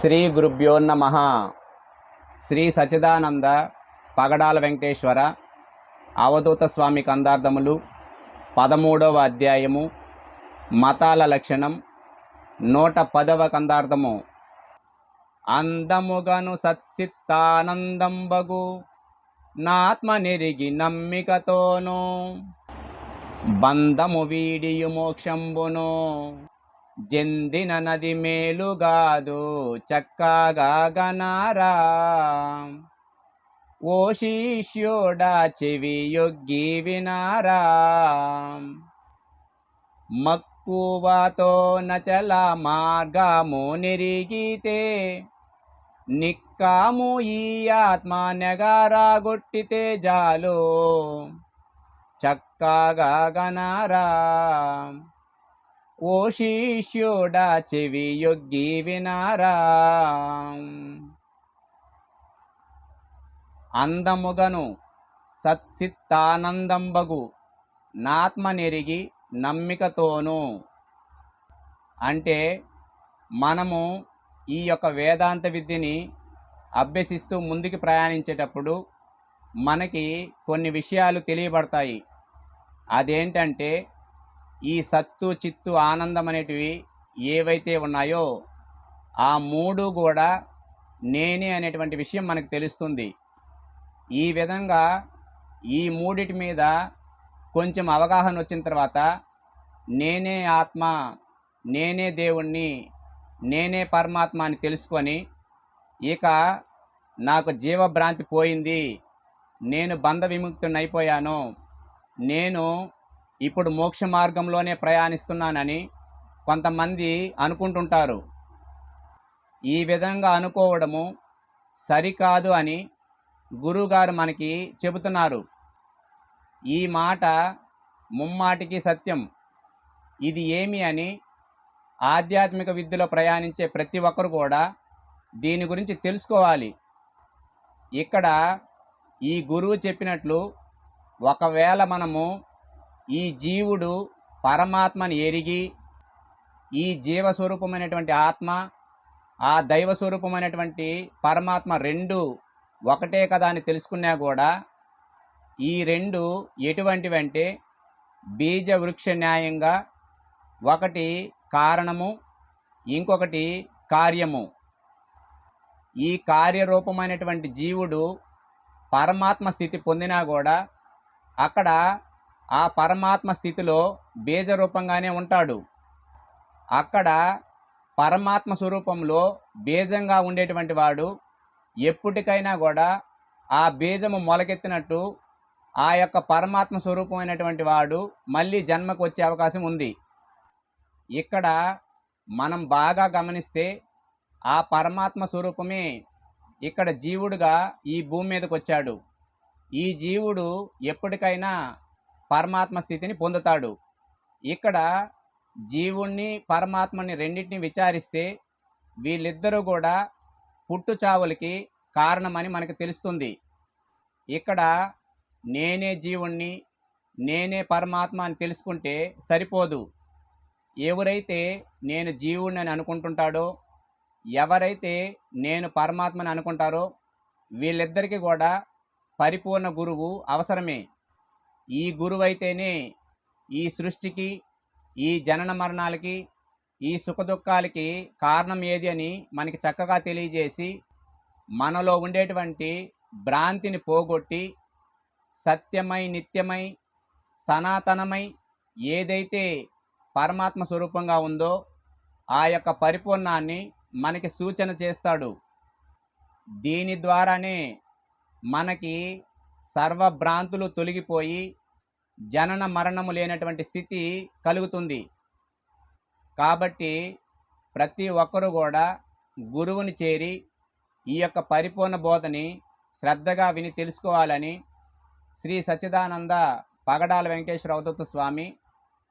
శ్రీ గురుభ్యో నమ. శ్రీ సచిదానంద పగడాల వెంకటేశ్వర అవధూత స్వామి కందార్థములు పదమూడవ అధ్యాయము మతాల లక్షణం నూట పదవ కందార్థము. అందముగను సత్సిత్తానందంబగు నాత్మ నెరిగి నమ్మికతోను బంధము వీడియు మోక్షంబును. జెందిన నది మేలుగాదు చక్కగా గనారా ఓ శిష్యోడా చెవి యొగ్గి వినారా. మక్కువతో నచల మార్గము నిరిగితే నిక్కాము ఈ ఆత్మ నెగారాగొట్టితే జాలు. చక్కగా గనారా ఓ శిష్యుడా చెవి యొగ్గి వినారా? అందముగను సత్సిత్తానందంబగు నాత్మ నెరిగి నమ్మికతోను. అంటే మనము ఈ యొక్క వేదాంత విద్యని అభ్యసిస్తూ ముందుకు ప్రయాణించేటప్పుడు మనకి కొన్ని విషయాలు తెలియబడతాయి. అదేంటంటే ఈ సత్తు చిత్తు ఆనందం అనేటివి ఏవైతే ఉన్నాయో ఆ మూడు కూడా నేనే అనేటువంటి విషయం మనకు తెలుస్తుంది. ఈ విధంగా ఈ మూడిటి మీద కొంచెం అవగాహన వచ్చిన తర్వాత నేనే ఆత్మ నేనే దేవుణ్ణి నేనే పరమాత్మ అని తెలుసుకొని ఇక నాకు జీవభ్రాంతి పోయింది నేను బంధ విముక్తుని అయిపోయాను నేను ఇప్పుడు మోక్ష మార్గంలోనే ప్రయాణిస్తున్నానని కొంతమంది అనుకుంటుంటారు. ఈ విధంగా అనుకోవడము సరికాదు అని గురువుగారు మనకి చెబుతున్నారు. ఈ మాట ముమ్మాటికి సత్యం. ఇది ఏమి అని ఆధ్యాత్మిక విద్యలో ప్రయాణించే ప్రతి ఒక్కరు కూడా దీని గురించి తెలుసుకోవాలి. ఇక్కడ ఈ గురువు చెప్పినట్లు ఒకవేళ మనము ఈ జీవుడు పరమాత్మని ఎరిగి ఈ జీవస్వరూపమైనటువంటి ఆత్మ ఆ దైవస్వరూపమైనటువంటి పరమాత్మ రెండు ఒకటే కదా అని తెలుసుకున్నా కూడా ఈ రెండు ఎటువంటివంటే బీజ వృక్ష న్యాయంగా ఒకటి కారణము ఇంకొకటి కార్యము. ఈ కార్యరూపమైనటువంటి జీవుడు పరమాత్మ స్థితి పొందినా కూడా అక్కడ ఆ పరమాత్మ స్థితిలో బీజరూపంగానే ఉంటాడు. అక్కడ పరమాత్మ స్వరూపంలో బీజంగా ఉండేటువంటి వాడు ఎప్పటికైనా కూడా ఆ బీజము మొలకెత్తినట్టు ఆ యొక్క పరమాత్మ స్వరూపమైనటువంటి వాడు మళ్ళీ జన్మకు వచ్చే అవకాశం ఉంది. ఇక్కడ మనం బాగా గమనిస్తే ఆ పరమాత్మ స్వరూపమే ఇక్కడ జీవుడుగా ఈ భూమి మీదకి వచ్చాడు ఈ జీవుడు ఎప్పటికైనా పరమాత్మ స్థితిని పొందుతాడు. ఇక్కడ జీవుణ్ణి పరమాత్మని రెండింటిని విచారిస్తే వీళ్ళిద్దరూ కూడా పుట్టు చావులకి కారణమని మనకు తెలుస్తుంది. ఇక్కడ నేనే జీవుణ్ణి నేనే పరమాత్మ అని తెలుసుకుంటే సరిపోదు. ఎవరైతే నేను జీవుణ్ణి అని అనుకుంటుంటాడో ఎవరైతే నేను పరమాత్మని అనుకుంటారో వీళ్ళిద్దరికీ కూడా పరిపూర్ణ గురువు అవసరమే. ఈ గురువైతేనే ఈ సృష్టికి ఈ జనన మరణాలకి ఈ సుఖదుఖాలకి కారణం ఏది అని మనకి చక్కగా తెలియజేసి మనలో ఉండేటువంటి భ్రాంతిని పోగొట్టి సత్యమై నిత్యమై సనాతనమై ఏదైతే పరమాత్మ స్వరూపంగా ఉందో ఆ యొక్క పరిపూర్ణాన్ని మనకి సూచన చేస్తాడు. దీని ద్వారానే మనకి సర్వభ్రాంతులు తొలగిపోయి జనన మరణము లేనటువంటి స్థితి కలుగుతుంది. కాబట్టి ప్రతి ఒక్కరూ కూడా గురువుని చేరి ఈ యొక్క పరిపూర్ణ బోధని శ్రద్ధగా విని తెలుసుకోవాలని శ్రీ సచ్చిదానంద పగడాల వెంకటేశ్వర అవధూత స్వామి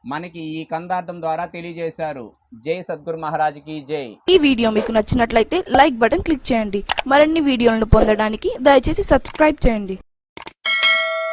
మనకి ఈ కందార్థం ద్వారా తెలియజేశారు. జై సద్గురు మహారాజ్కి జై. ఈ వీడియో మీకు నచ్చినట్లయితే లైక్ బటన్ క్లిక్ చేయండి. మరిన్ని వీడియోలను పొందడానికి దయచేసి సబ్స్క్రైబ్ చేయండి.